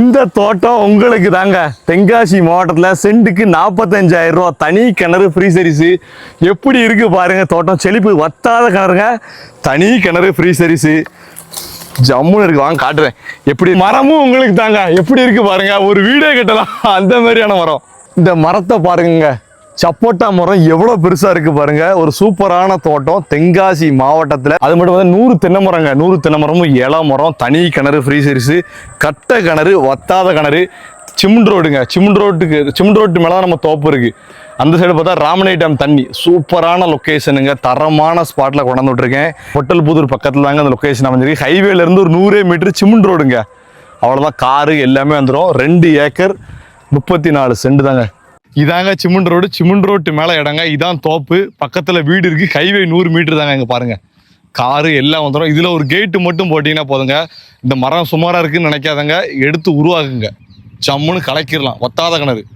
இந்த தோட்டம் உங்களுக்கு தாங்க. தென்காசி மாவட்டத்தில் சென்ட்டுக்கு நாற்பத்தஞ்சாயிரம் ரூபா தனி கிணறு ஃப்ரீ சர்வீஸு எப்படி இருக்கு பாருங்க தோட்டம் செழிப்பு வத்தாத கிணறுங்க. தனி கிணறு ஃப்ரீ சர்வீஸு ஜம்முன்னு இருக்கு வாங்க காட்டுறேன். எப்படி மரமும் உங்களுக்கு தாங்க. எப்படி இருக்கு பாருங்க ஒரு வீடே கட்டலாம். அந்த மாதிரியான மரம். இந்த மரத்தை பாருங்க சப்போட்டா மரம் எவ்வளவு பெருசா இருக்கு பாருங்க. ஒரு சூப்பரான தோட்டம் தென்காசி மாவட்டத்துல. அது மட்டும் வந்து நூறு தென்னை மரங்க. நூறு தென்னை மரமும் இள மரம் தனி கிணறு ஃப்ரீ சர்வீஸ் கட்டை கிணறு வத்தாத கிணறு சிமெண்ட் ரோடுங்க. சிமெண்ட் ரோட்டுக்கு சிமெண்ட் ரோட்டு மேலே தான் நம்ம தோப்பு இருக்கு. அந்த சைடு பார்த்தா ராமனை டேம் தண்ணி. சூப்பரான லொக்கேஷனுங்க தரமான ஸ்பாட்டில் கொண்டாந்து விட்டுருக்கேன். பொட்டல்புதூர் பக்கத்தில் தாங்க அந்த லொக்கேஷன் அமைஞ்சிருக்கு. ஹைவேலேருந்து ஒரு நூறே மீட்ரு சிமெண்ட் ரோடுங்க. அவ்வளோதான் காரு எல்லாமே வந்துடும் ரெண்டு ஏக்கர் முப்பத்தி நாலு சென்ட் தாங்க. இதாங்க சிமெண்ட் ரோடு. சிமெண்ட் ரோட்டு மேலே இடங்க. இதான் தோப்பு. பக்கத்தில் வீடு இருக்குது ஹைவே நூறு மீட்டர் தாங்க இங்கே பாருங்க. காரு எல்லாம் வந்துடும் இதில் ஒரு கேட்டு மட்டும் போட்டிங்கன்னா போதுங்க. இந்த மரம் சுமாராக இருக்குதுன்னு நினைக்காதங்க. எடுத்து உருவாக்குங்க. ஜம்முன்னு கலக்கிடலாம். ஒத்தாத கிணறு.